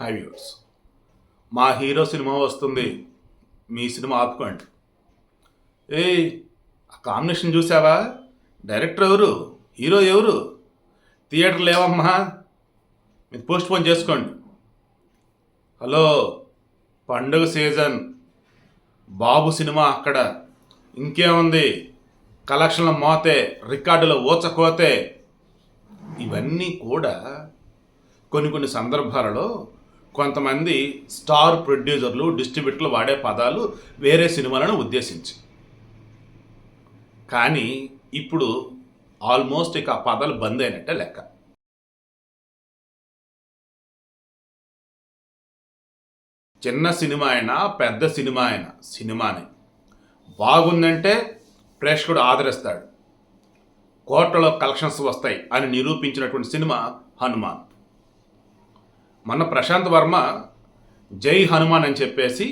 High viewers మా hero cinema వస్తుంది. మీ సినిమా ఆపుకోండి. ఏయ్ ఆ కాంబినేషన్ చూసావా? డైరెక్టర్ ఎవరు? హీరో ఎవరు? థియేటర్ లేవమ్మా. మీరు పోస్ట్ పోన్ చేసుకోండి. హలో పండుగ సీజన్. బాబు సినిమా అక్కడ. ఇంకేముంది? కలెక్షన్ల మోతే రికార్డులు ఊచకోతే. ఇవన్నీ కూడా కొన్ని కొన్ని సందర్భాలలో కొంతమంది స్టార్ ప్రొడ్యూసర్లు డిస్ట్రిబ్యూటర్లు వాడే పదాలు వేరే సినిమాలను ఉద్దేశించి. కానీ ఇప్పుడు ఆల్మోస్ట్ ఇక ఆ పదాలు బంద్ అయినట్టే లెక్క. చిన్న సినిమా అయినా పెద్ద సినిమా అయినా సినిమానే. బాగుందంటే ప్రేక్షకుడు ఆదరిస్తాడు. కోట్లలో కలెక్షన్స్ వస్తాయి అని నిరూపించినటువంటి సినిమా హనుమాన్. మొన్న ప్రశాంత్ వర్మ జై హనుమాన్ అని చెప్పేసి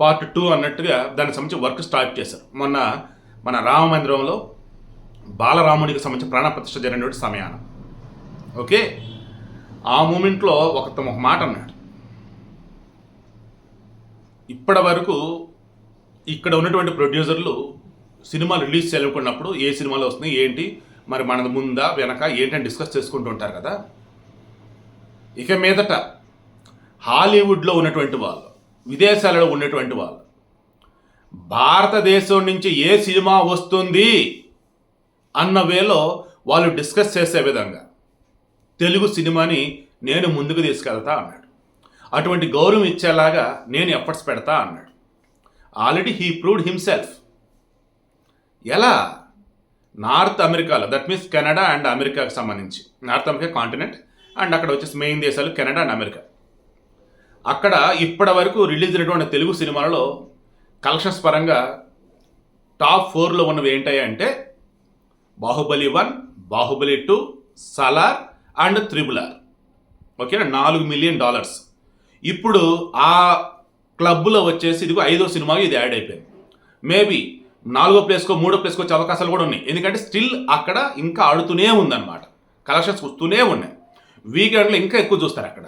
పార్ట్ టూ అన్నట్టుగా దానికి సంబంధించి వర్క్ స్టార్ట్ చేశారు. మొన్న మన రామ మందిరంలో బాలరామునికి సంబంధించి ప్రాణప్రతిష్ఠ జరిగినటువంటి సమయాన. ఓకే? ఆ మూమెంట్లో ఒక ఒక మాట అన్నాడు. ఇప్పటి వరకు ఇక్కడ ఉన్నటువంటి ప్రొడ్యూసర్లు సినిమా రిలీజ్ చేయాలనుకున్నప్పుడు ఏ సినిమాలో వస్తుంది ఏంటి మరి మనది ముందా వెనక ఏంటని డిస్కస్ చేసుకుంటూ ఉంటారు కదా. ఇక మీదట హాలీవుడ్లో ఉన్నటువంటి వాళ్ళు విదేశాలలో ఉన్నటువంటి వాళ్ళు భారతదేశం నుంచి ఏ సినిమా వస్తుంది అన్న వేలో వాళ్ళు డిస్కస్ చేసే విధంగా తెలుగు సినిమాని నేను ముందుకు తీసుకెళ్తా అన్నాడు. అటువంటి గౌరవం ఇచ్చేలాగా నేను ఎఫర్ట్స్ పెడతా అన్నాడు. Already he proved himself. ఎలా? నార్త్ అమెరికాలో దట్ మీన్స్ కెనడా అండ్ అమెరికాకు సంబంధించి. North America continent. అండ్ అక్కడ వచ్చేసి మెయిన్ దేశాలు కెనడా అండ్ అమెరికా. అక్కడ ఇప్పటి వరకు రిలీజ్ అయినటువంటి తెలుగు సినిమాలలో కలెక్షన్స్ పరంగా టాప్ ఫోర్లో ఉన్నవి ఏంటాయి అంటే Baahubali one Baahubali two Salaar and triple R ఓకేనా? నాలుగు మిలియన్ డాలర్స్. ఇప్పుడు ఆ క్లబ్లో వచ్చేసి ఇదిగో ఐదో సినిమా ఇది యాడ్ అయిపోయింది. మేబీ నాలుగో ప్లేస్కో మూడో ప్లేస్కో వచ్చే అవకాశాలు కూడా ఉన్నాయి. ఎందుకంటే స్టిల్ అక్కడ ఇంకా ఆడుతూనే ఉందన్నమాట. కలెక్షన్స్ వస్తూనే ఉన్నాయి. వీకెండ్లో ఇంకా ఎక్కువ చూస్తారు అక్కడ.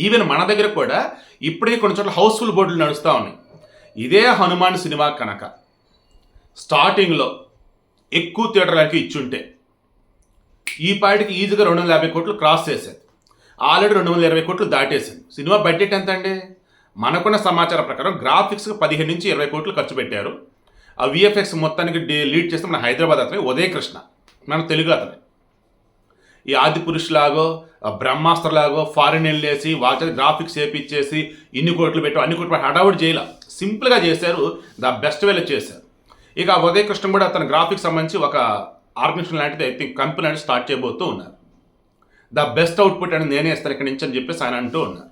ఈవెన్ మన దగ్గర కూడా ఇప్పటికీ కొన్ని చోట్ల హౌస్ఫుల్ బోర్డులు నడుస్తూ ఉన్నాయి. ఇదే హనుమాన్ సినిమా కనుక. స్టార్టింగ్లో ఎక్కువ థియేటర్లకి ఇచ్చుంటే. ఈ పాటికి ఈజీగా రెండు వందల యాభై కోట్లు క్రాస్ చేసేది ఆల్రెడీ రెండు వందల ఇరవై కోట్లు దాటేసింది సినిమా బడ్జెట్ ఎంత అండి మనకున్న సమాచారం ప్రకారం గ్రాఫిక్స్కి పదిహేను నుంచి ఇరవై కోట్లు ఖర్చు పెట్టారు. ఆ విఎఫ్ఎక్స్ మొత్తానికి డీ లీడ్ చేస్తే మన హైదరాబాద్ అతనే ఉదయకృష్ణ. మన తెలుగు అతనే. ఈ ఆది పురుషులాగో బ్రహ్మాస్త్రలాగో ఫారిన్ వెళ్ళేసి వాళ్ళ గ్రాఫిక్స్ వేపించేసి ఇన్ని కోట్లు పెట్టు అన్ని కోట్లు పెట్టి హడావుడి చేయాల. సింపుల్గా చేశారు ద బెస్ట్ వేలో చేశారు. ఇక ఆ ఉదయ్ కృష్ణ కూడా తన గ్రాఫిక్స్ సంబంధించి ఒక ఆర్గనైజేషన్ లాంటిది ఐ థింక్ కంపెనీ అనేది స్టార్ట్ చేయబోతూ ఉన్నారు. ద బెస్ట్ అవుట్పుట్ అనేది నేనే ఇస్తాను ఇక్కడి నుంచి అని చెప్పేసి ఆయన అంటూ ఉన్నారు.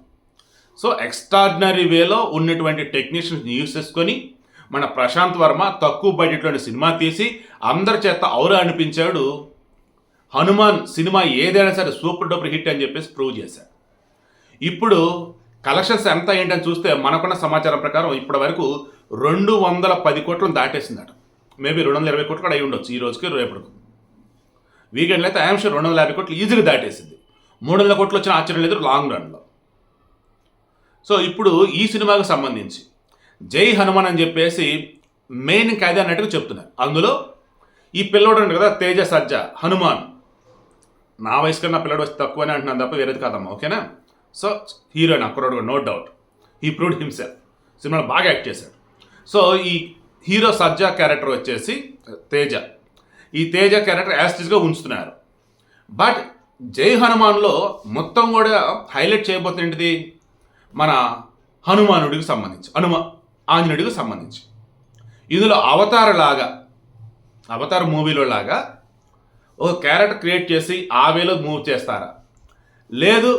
సో ఎక్స్ట్రాడినరీ వేలో ఉన్నటువంటి టెక్నీషియన్స్ యూస్ చేసుకొని మన ప్రశాంత్ వర్మ తక్కువ బడ్జెట్లోని సినిమా తీసి అందరి చేత ఔరా అనిపించాడు హనుమాన్ సినిమా ఏదైనా సరే సూపర్ డూపర్ హిట్ అని చెప్పేసి ప్రూవ్ చేశారు ఇప్పుడు కలెక్షన్స్ ఎంత ఏంటని చూస్తే మనకున్న సమాచారం ప్రకారం ఇప్పటి వరకు రెండు వందల పది కోట్లను దాటేసిందట. మేబీ రెండు వందల ఇరవై కోట్లు కూడా అయి ఉండొచ్చు ఈ రోజుకి రేపటికి. వీకెండ్లో అయితే ఐఎమ్ షూర్ రెండు వందల యాభై కోట్లు ఈజీగా దాటేసింది. మూడు వందల కోట్లు వచ్చిన ఆశ్చర్యం లేదు లాంగ్ రన్లో సో ఇప్పుడు ఈ సినిమాకు సంబంధించి జై హనుమాన్ అని చెప్పేసి మెయిన్ ఖైదీ అన్నట్టుగా చెప్తున్నారు. అందులో ఈ పిల్లోడు కదా తేజ సజ్జ హనుమాన్. నా వయసు కన్నా పిల్లడు వచ్చి తక్కువనే అంటున్నాను తప్ప వేరేది కాదమ్మా ఓకేనా? సో హీరోయిన్ అక్కడ no doubt he proved himself సినిమాలో బాగా యాక్ట్ చేశాడు. సో ఈ హీరో సజ్జా క్యారెక్టర్ వచ్చేసి తేజ. ఈ తేజ క్యారెక్టర్ యాస్టిస్గా ఉంచుతున్నారు. బట్ జై హనుమాన్లో మొత్తం కూడా హైలైట్ చేయబోతున్నది మన హనుమానుడికి సంబంధించి హనుమ ఆంజనేయుడికి సంబంధించి. ఇందులో అవతార లాగా అవతార్ మూవీలో లాగా ఒక క్యారెక్టర్ క్రియేట్ చేసి ఆ వేలో మూవ్ చేస్తారా? లేదు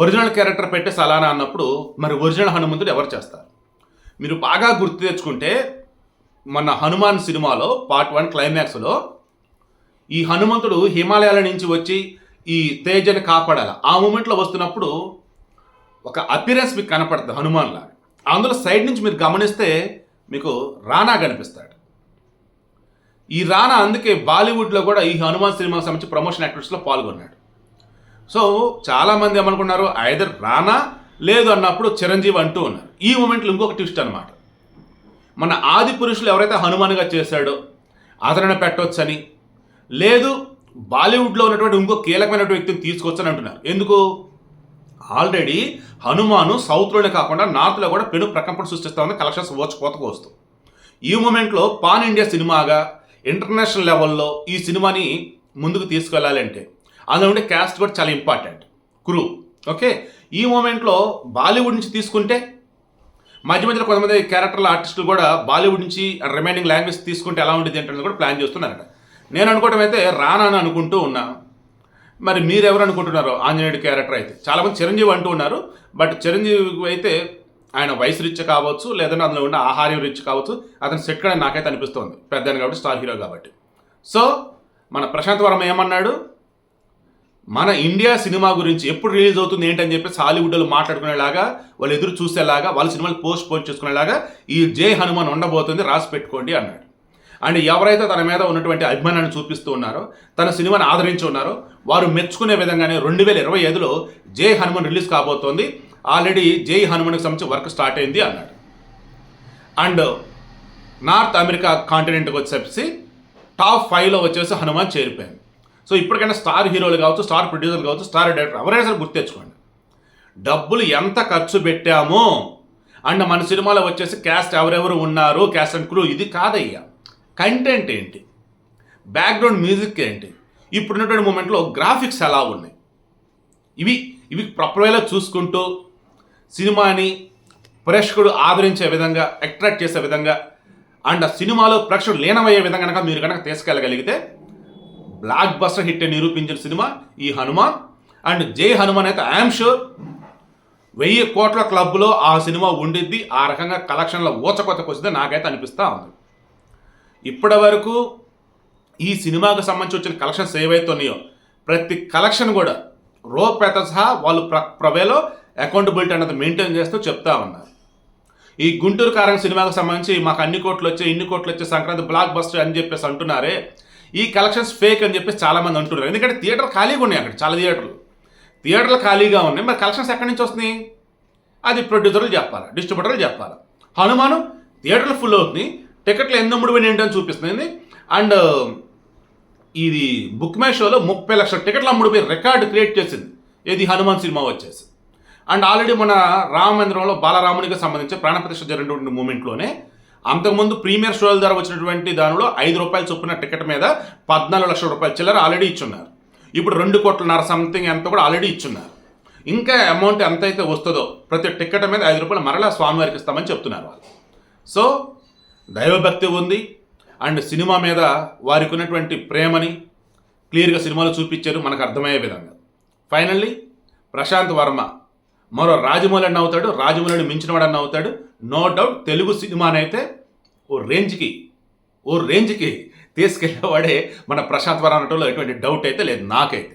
ఒరిజినల్ క్యారెక్టర్ పెట్టి సలానా అన్నప్పుడు మరి ఒరిజినల్ హనుమంతుడు ఎవరు చేస్తారు? మీరు బాగా గుర్తు తెచ్చుకుంటే మన హనుమాన్ సినిమాలో పార్ట్ వన్ క్లైమాక్స్లో ఈ హనుమంతుడు హిమాలయాల నుంచి వచ్చి ఈ తేజని కాపాడాలి. ఆ మూమెంట్లో వస్తున్నప్పుడు ఒక అపిరెన్స్ మీకు కనపడుతుంది హనుమాన్ లాగా అందులో సైడ్ నుంచి మీరు గమనిస్తే మీకు రానా కనిపిస్తాడు. ఈ రానా అందుకే బాలీవుడ్లో కూడా ఈ హనుమాన్ సినిమాకి సంబంధించి ప్రమోషన్ యాక్టివిటీస్లో పాల్గొన్నాడు. సో చాలామంది ఏమనుకున్నారు? ఐదర్ రానా? లేదు అన్నప్పుడు చిరంజీవి అంటూ ఉన్నారు. ఈ మూమెంట్లో ఇంకొక ట్విస్ట్ అనమాట మన ఆది పురుషులు ఎవరైతే హనుమాన్గా చేశాడో అతనిని పెట్టవచ్చని లేదు బాలీవుడ్లో ఉన్నటువంటి ఇంకో కీలకమైనటువంటి వ్యక్తిని తీసుకొచ్చని అంటున్నారు. ఎందుకు? ఆల్రెడీ హనుమాను సౌత్లోనే కాకుండా నార్త్లో కూడా పెను ప్రకంపన సృష్టిస్తామని కలెక్షన్స్ వచ్చి కోతకు వస్తూ. ఈ మూమెంట్లో పాన్ ఇండియా సినిమాగా ఇంటర్నేషనల్ లెవెల్లో ఈ సినిమాని ముందుకు తీసుకెళ్ళాలంటే అందులో ఉండే క్యాస్ట్ కూడా చాలా ఇంపార్టెంట్. క్రూ. ఓకే? ఈ మూమెంట్లో బాలీవుడ్ నుంచి తీసుకుంటే మధ్య మధ్యలో కొంతమంది క్యారెక్టర్ల ఆర్టిస్టులు కూడా బాలీవుడ్ నుంచి రిమైనింగ్ లాంగ్వేజ్ తీసుకుంటే ఎలా ఉండేది ఏంటనేది కూడా ప్లాన్ చేస్తున్నారట. నేను అనుకోవడం అయితే రానని అనుకుంటూ ఉన్నా. మరి మీరు ఎవరు అనుకుంటున్నారు? ఆంజనేయుడు క్యారెక్టర్ అయితే. చాలామంది చిరంజీవి అంటూ ఉన్నారు. బట్ చిరంజీవి అయితే ఆయన వయసు రీచ్ కావచ్చు లేదంటే అందులో ఉన్న ఆహార్యం రీచ్ కావచ్చు అతను సెట్ అని నాకైతే అనిపిస్తోంది. పెద్ద కాబట్టి స్టార్ హీరో కాబట్టి. సో మన ప్రశాంత్ వర్మ ఏమన్నాడు? మన ఇండియా సినిమా గురించి ఎప్పుడు రిలీజ్ అవుతుంది ఏంటని చెప్పి హాలీవుడ్లో మాట్లాడుకునేలాగా వాళ్ళు ఎదురు చూసేలాగా వాళ్ళ సినిమాలు పోస్ట్ పోస్ట్ చేసుకునేలాగా ఈ జై హనుమాన్ ఉండబోతుంది రాసి పెట్టుకోండి అన్నాడు. అండ్ ఎవరైతే తన మీద ఉన్నటువంటి అభిమానాన్ని చూపిస్తూ ఉన్నారో తన సినిమాని ఆదరించి ఉన్నారో వారు మెచ్చుకునే విధంగానే రెండు వేల ఇరవై ఐదులో జై హనుమాన్ రిలీజ్ కాబోతోంది. ఆల్రెడీ జై హనుమాన్కి సంబంధించి వర్క్ స్టార్ట్ అయింది అన్నాడు. అండ్ నార్త్ అమెరికా కాంటినెంట్కి వచ్చేసి టాప్ ఫైవ్లో వచ్చేసి హనుమాన్ చేరిపోయింది సో ఇప్పటికైనా స్టార్ హీరోలు కావచ్చు స్టార్ ప్రొడ్యూసర్లు కావచ్చు స్టార్ డైరెక్టర్ ఎవరైనా సరే గుర్తెచ్చుకోండి డబ్బులు ఎంత ఖర్చు పెట్టామో అండ్ మన సినిమాలో వచ్చేసి క్యాస్ట్ ఎవరెవరు ఉన్నారు క్యాస్ట్ అండ్ క్రూ ఇది కాదయ్యా. కంటెంట్ ఏంటి? బ్యాక్గ్రౌండ్ మ్యూజిక్ ఏంటి? ఇప్పుడున్నటువంటి మూమెంట్లో గ్రాఫిక్స్ ఎలా ఉన్నాయి? ఇవి ఇవి ప్రాపర్ వేలో చూసుకుంటూ సినిమాని ప్రేక్షకుడు ఆదరించే విధంగా అట్రాక్ట్ చేసే విధంగా అండ్ ఆ సినిమాలో ప్రేక్షకుడు లీనమయ్యే విధంగా కనుక మీరు కనుక తీసుకెళ్ళగలిగితే బ్లాక్ బస్టర్ హిట్ నిరూపించిన సినిమా ఈ హనుమాన్. అండ్ జై హనుమాన్ అయితే ఐఎమ్ షూర్ వెయ్యి కోట్ల క్లబ్లో ఆ సినిమా ఉండిద్ది. ఆ రకంగా కలెక్షన్లో ఊచకొత్తకు వస్తుంది నాకైతే అనిపిస్తూ ఉంది. ఇప్పటి వరకు ఈ సినిమాకు సంబంధించి వచ్చిన కలెక్షన్స్ ఏవైతే ఉన్నాయో ప్రతి కలెక్షన్ కూడా రూపాయత సహా వాళ్ళు ప్ర ప్రవేలో అకౌంటబిలిటీ అన్నది మెయింటైన్ చేస్తూ చెప్తా ఉన్నారు ఈ గుంటూరు కారం సినిమాకు సంబంధించి మాకు అన్ని కోట్లు వచ్చాయి ఇన్ని కోట్లు వచ్చే సంక్రాంతి బ్లాక్ బస్టర్ అని చెప్పేసి అంటున్నారే. ఈ కలెక్షన్స్ ఫేక్ అని చెప్పేసి చాలామంది అంటున్నారు. ఎందుకంటే థియేటర్ ఖాళీగా ఉన్నాయి అక్కడ చాలా థియేటర్లు థియేటర్లు ఖాళీగా ఉన్నాయి. మరి కలెక్షన్స్ ఎక్కడి నుంచి వస్తున్నాయి? అది ప్రొడ్యూసర్లు చెప్పాలి? డిస్ట్రిబ్యూటర్లు చెప్పాలి? హనుమాను థియేటర్లు ఫుల్ అవుతుంది. టికెట్లు ఎన్ని అమ్ముడు ఏంటని చూపిస్తుంది. అండ్ ఇది బుక్ మై షోలో ముప్పై లక్షల టికెట్లు అమ్ముడుపోయి రికార్డు క్రియేట్ చేసింది. ఇది హనుమాన్ సినిమా వచ్చేసి. అండ్ ఆల్రెడీ మన రామమందిరంలో బాలరామునికి సంబంధించి ప్రాణప్రతిష్ఠ జరిగినటువంటి మూమెంట్లోనే అంతకుముందు ప్రీమియర్ షోల ద్వారా వచ్చినటువంటి దానిలో ఐదు రూపాయలు చొప్పున టికెట్ మీద పద్నాలుగు లక్షల రూపాయల చిల్లర ఆల్రెడీ ఇచ్చున్నారు. ఇప్పుడు రెండు కోట్లన్నర సంథింగ్ ఎంత కూడా ఆల్రెడీ ఇచ్చున్నారు. ఇంకా అమౌంట్ ఎంత అయితే వస్తుందో ప్రతి టికెట్ మీద ఐదు రూపాయలు మరలా స్వామివారికి ఇస్తామని చెప్తున్నారు వాళ్ళు. సో దైవభక్తి ఉంది. అండ్ సినిమా మీద వారికి ఉన్నటువంటి ప్రేమని క్లియర్గా సినిమాలో చూపించారు. మనకు అర్థమయ్యే విధంగా. ఫైనల్లీ ప్రశాంత్ వర్మ మరో రాజమౌళి అన్న అవుతాడు రాజమౌళిని మించినవాడు అన్న అవుతాడు. నో డౌట్ తెలుగు సినిమానైతే ఓ రేంజ్కి ఓ రేంజ్కి తీసుకెళ్ళేవాడే మన ప్రశాంత్ వరానటంలో ఎటువంటి డౌట్ అయితే లేదు నాకైతే.